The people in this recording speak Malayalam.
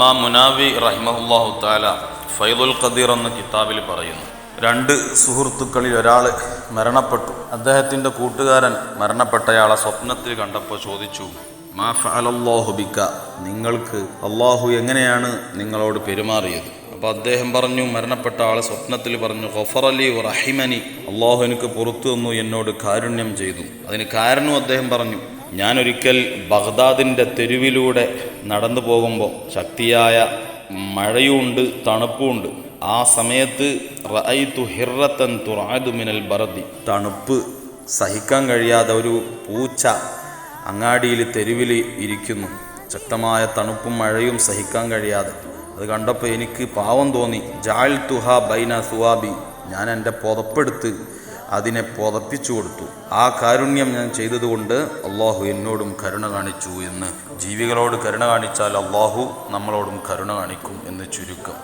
മാ മുനാവി റഹിമഹുല്ലാഹു താല ഫൈദുൽ ഖദീർ എന്ന കിതാബിൽ പറയുന്നു. രണ്ട് സുഹൃത്തുക്കളിൽ ഒരാൾ മരണപ്പെട്ടു. അദ്ദേഹത്തിന്റെ കൂട്ടുകാരൻ മരണപ്പെട്ടയാളെ സ്വപ്നത്തിൽ കണ്ടപ്പോൾ ചോദിച്ചു മാ ഫഅലല്ലാഹു ബിക? നിങ്ങൾക്ക് അള്ളാഹു എങ്ങനെയാണ് നിങ്ങളോട് പെരുമാറിയത്? അപ്പോൾ അദ്ദേഹം പറഞ്ഞു മരണപ്പെട്ട ആൾ സ്വപ്നത്തിൽ പറഞ്ഞു ഖഫറലി റഹിമനി അള്ളാഹു എനിക്ക് പുറത്തു തന്നു എന്നോട് കാരുണ്യം ചെയ്തു. അതിന് കാരണവും അദ്ദേഹം പറഞ്ഞു ഞാനൊരിക്കൽ ബഗ്ദാദിന്റെ തെരുവിലൂടെ നടന്നു പോകുമ്പോൾ ശക്തിയായ മഴയുണ്ട് തണുപ്പുമുണ്ട് ആ സമയത്ത് റഅയ്തു ഹിറത്തൻ തുറാദു മിനൽ ബറദി തണുപ്പ് സഹിക്കാൻ കഴിയാതെ ഒരു പൂച്ച അങ്ങാടിയിൽ തെരുവിൽ ഇരിക്കുന്നു. ശക്തമായ തണുപ്പും മഴയും സഹിക്കാൻ കഴിയാതെ. അത് കണ്ടപ്പോൾ എനിക്ക് പാവം തോന്നി. ജാൽ തുഹ ബൈന സുവാബി. ഞാൻ എന്റെ പുതപ്പെടുത്ത് അതിനെ പുതപ്പിച്ചു കൊടുത്തു. ആ കാരുണ്യം ഞാൻ ചെയ്തതുകൊണ്ട് അള്ളാഹു എന്നോടും കരുണ കാണിച്ചു എന്ന്. ജീവികളോട് കരുണ കാണിച്ചാൽ അള്ളാഹു നമ്മളോടും കരുണ കാണിക്കും എന്ന് ചുരുക്കം.